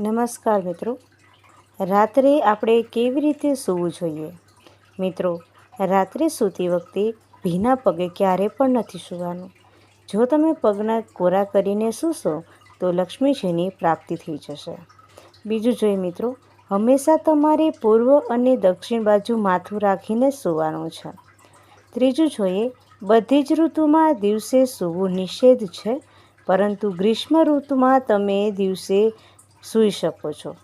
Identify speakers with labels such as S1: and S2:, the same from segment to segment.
S1: નમસ્કાર મિત્રો. રાત્રે આપણે કેવી રીતે સૂવું જોઈએ? મિત્રો, રાત્રે સૂતી વખતે ભીના પગે ક્યારે પણ નથી સૂવાનું. જો તમે પગના કોરા કરીને સૂશો, તો લક્ષ્મીજીની પ્રાપ્તિ થઈ જશે. બીજું જોઈએ મિત્રો, હંમેશા તમારે પૂર્વ અને દક્ષિણ બાજુ માથું રાખીને સૂવાનું છે. ત્રીજું જોઈએ, બધી જ ઋતુમાં દિવસે સૂવું નિષેધ છે, પરંતુ ગ્રીષ્મ ઋતુમાં તમે દિવસે સૂઈ શકો છો.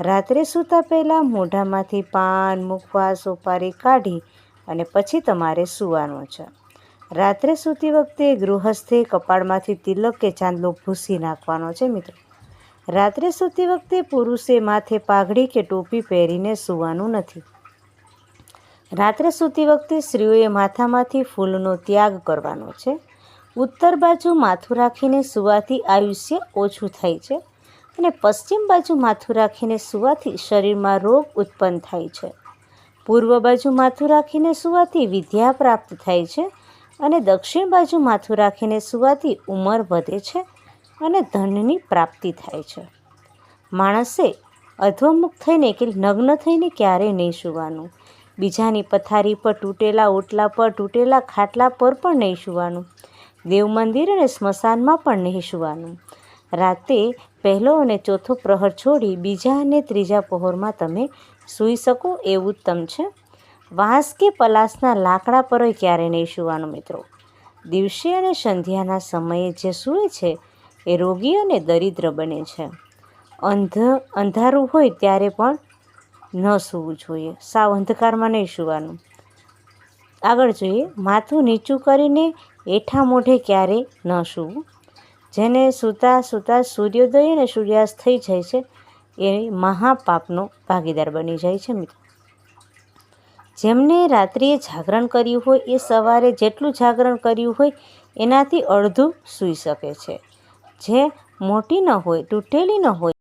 S1: રાત્રે સૂતા પહેલાં મોઢામાંથી પાન મુખવા સોપારી કાઢી અને પછી તમારે સૂવાનું છે. રાત્રે સૂતી વખતે ગૃહસ્થે કપાળમાંથી તિલક કે ચાંદલો ભૂસી નાખવાનો છે મિત્રો. રાત્રે સૂતી વખતે પુરુષે માથે પાઘડી કે ટોપી પહેરીને સૂવાનું નથી. રાત્રે સૂતી વખતે સ્ત્રીઓએ માથામાંથી ફૂલનો ત્યાગ કરવાનો છે. ઉત્તર બાજુ માથું રાખીને સૂવાથી આયુષ્ય ઓછું થાય છે. અને પશ્ચિમ બાજુ માથું રાખીને સૂવાથી શરીરમાં રોગ ઉત્પન્ન થાય છે. પૂર્વ બાજુ માથું રાખીને સૂવાથી વિદ્યા પ્રાપ્ત થાય છે અને દક્ષિણ બાજુ માથું રાખીને સૂવાથી ઉંમર વધે છે અને ધનની પ્રાપ્તિ થાય છે. માણસે અધોમુખ થઈને કે નગ્ન થઈને ક્યારેય નહીં સૂવાનું. બીજાની પથારી પર તૂટેલા ઓટલા પર તૂટેલા ખાટલા પર પણ નહીં સૂવાનું. દેવ મંદિર અને સ્મશાનમાં પણ નહીં સૂવાનું. રાતે પહેલો અને ચોથો પ્રહર છોડી બીજા અને ત્રીજા પહોરમાં તમે સૂઈ શકો એ ઉત્તમ છે. વાંસ કે પલાસના લાકડા પર ક્યારે નહીં સૂવાનું મિત્રો. દિવસે અને સંધ્યાના સમયે જે સૂવે છે એ રોગી અને દરિદ્ર બને છે. અંધ, અંધારું હોય ત્યારે પણ ન સૂવું જોઈએ. સાવ અંધકારમાં નહીં સૂવાનું. આગળ જોઈએ, માથું નીચું કરીને એઠા મોઢે ક્યારેય ન સૂવું. જેને સૂતા સૂતા સૂર્યોદય અને સૂર્યાસ્ત થઈ જાય છે, એ મહાપાપનો ભાગીદાર બની જાય છે મિત્રો. જેમને રાત્રિએ જાગરણ કર્યું હોય, એ સવારે જેટલું જાગરણ કર્યું હોય, એનાથી અડધું સૂઈ શકે છે. જે મોટી ન હોય, તૂટેલી ન હોય